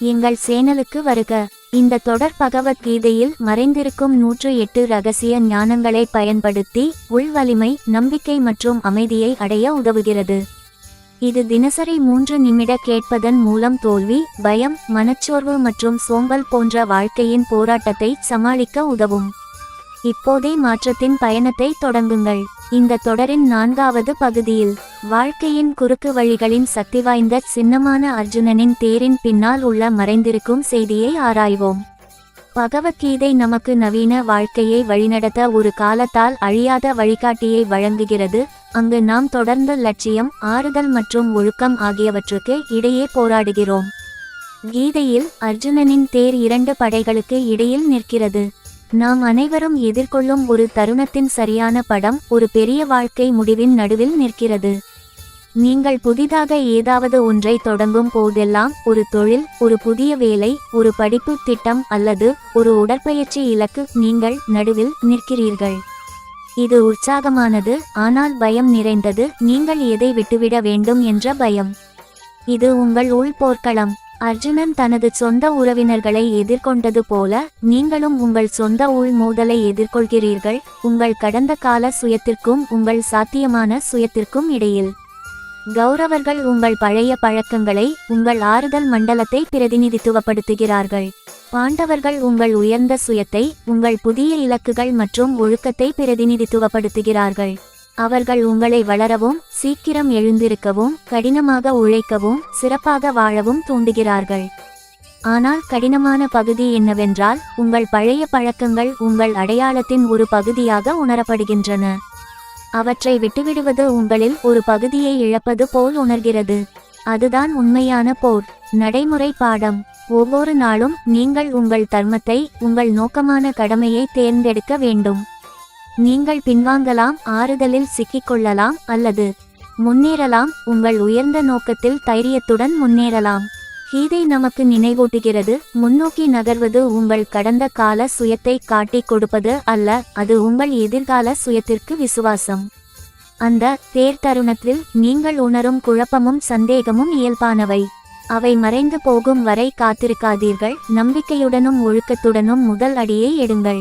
எங்கள் சேனலுக்கு வருக. இந்த தொடர் பகவத்கீதையில் மறைந்திருக்கும் நூற்று எட்டு ரகசிய ஞானங்களை பயன்படுத்தி உள்வலிமை நம்பிக்கை மற்றும் அமைதியை அடைய உதவுகிறது. இது தினசரி மூன்று நிமிட கேட்பதன் மூலம் தோல்வி பயம் மனச்சோர்வு மற்றும் சோம்பல் போன்ற வாழ்க்கையின் போராட்டத்தை சமாளிக்க உதவும். இப்போதே மாற்றத்தின் பயணத்தை தொடங்குங்கள். இந்த தொடரின் நான்காவது பகுதியில் வாழ்க்கையின் குறுக்கு வழிகளின் சக்தி வாய்ந்த சின்னமான அர்ஜுனனின் தேரின் பின்னால் உள்ள மறைந்திருக்கும் செய்தியை ஆராய்வோம். பகவத்கீதை நமக்கு நவீன வாழ்க்கையை வழிநடத்த ஒரு காலத்தால் அழியாத வழிகாட்டியை வழங்குகிறது. அங்கு நாம் தொடர்ந்து லட்சியம் ஆறுதல் மற்றும் ஒழுக்கம் ஆகியவற்றுக்கு இடையே போராடுகிறோம். கீதையில் அர்ஜுனனின் தேர் இரண்டு படைகளுக்கு இடையில் நிற்கிறது. நாம் அனைவரும் எதிர்கொள்ளும் ஒரு தருணத்தின் சரியான படம் ஒரு பெரிய வாழ்க்கை முடிவின் நடுவில் நிற்கிறது. நீங்கள் புதிதாக ஏதாவது ஒன்றை தொடங்கும் போதெல்லாம் ஒரு தொழில் ஒரு புதிய வேலை ஒரு படிப்பு திட்டம் அல்லது ஒரு உடற்பயிற்சி இலக்கு நீங்கள் நடுவில் நிற்கிறீர்கள். இது உற்சாகமானது ஆனால் பயம் நிறைந்தது நீங்கள் எதை விட்டுவிட வேண்டும் என்ற பயம். இது உங்கள் உள் போர்க்களம். அர்ஜுனன் தனது சொந்த உறவினர்களை எதிர்கொண்டது போல நீங்களும் உங்கள் சொந்த உள் மோதலை எதிர்கொள்கிறீர்கள் உங்கள் கடந்த கால சுயத்திற்கும் உங்கள் சாத்தியமான சுயத்திற்கும் இடையில். கௌரவர்கள் உங்கள் பழைய பழக்கங்களை உங்கள் ஆறுதல் மண்டலத்தை பிரதிநிதித்துவப்படுத்துகிறார்கள். பாண்டவர்கள் உங்கள் உயர்ந்த சுயத்தை உங்கள் புதிய இலக்குகள் மற்றும் ஒழுக்கத்தை பிரதிநிதித்துவப்படுத்துகிறார்கள். அவர்கள் உங்களை வளரவும் சீக்கிரம் எழுந்திருக்கவும் கடினமாக உழைக்கவும் சிறப்பாக வாழவும் தூண்டுகிறார்கள். ஆனால் கடினமான பகுதி என்னவென்றால் உங்கள் பழைய பழக்கங்கள் உங்கள் அடையாளத்தின் ஒரு பகுதியாக உணரப்படுகின்றன. அவற்றை விட்டுவிடுவது உங்களில் ஒரு பகுதியை இழப்பது போல் உணர்கிறது. அதுதான் உண்மையான போர். நடைமுறை பாடம். ஒவ்வொரு நாளும் நீங்கள் உங்கள் தர்மத்தை உங்கள் நோக்கமான கடமையை தேர்ந்தெடுக்க வேண்டும். நீங்கள் பின்வாங்கலாம் ஆறுதலில் சிக்கிக்கொள்ளலாம் அல்லது முன்னேறலாம். உங்கள் உயர்ந்த நோக்கத்தில் தைரியத்துடன் முன்னேறலாம். கீதை நமக்கு நினைவூட்டுகிறது முன்னோக்கி நகர்வது உங்கள் கடந்த கால சுயத்தை காட்டிக் கொடுப்பது அல்ல அது உங்கள் எதிர்கால சுயத்திற்கு விசுவாசம் அந்த தேர் தருணத்தில் நீங்கள் உணரும் குழப்பமும் சந்தேகமும் இயல்பானவை. அவை மறைந்து போகும் வரை காத்திருக்காதீர்கள் நம்பிக்கையுடனும் ஒழுக்கத்துடனும் முதல் அடியை எடுங்கள்.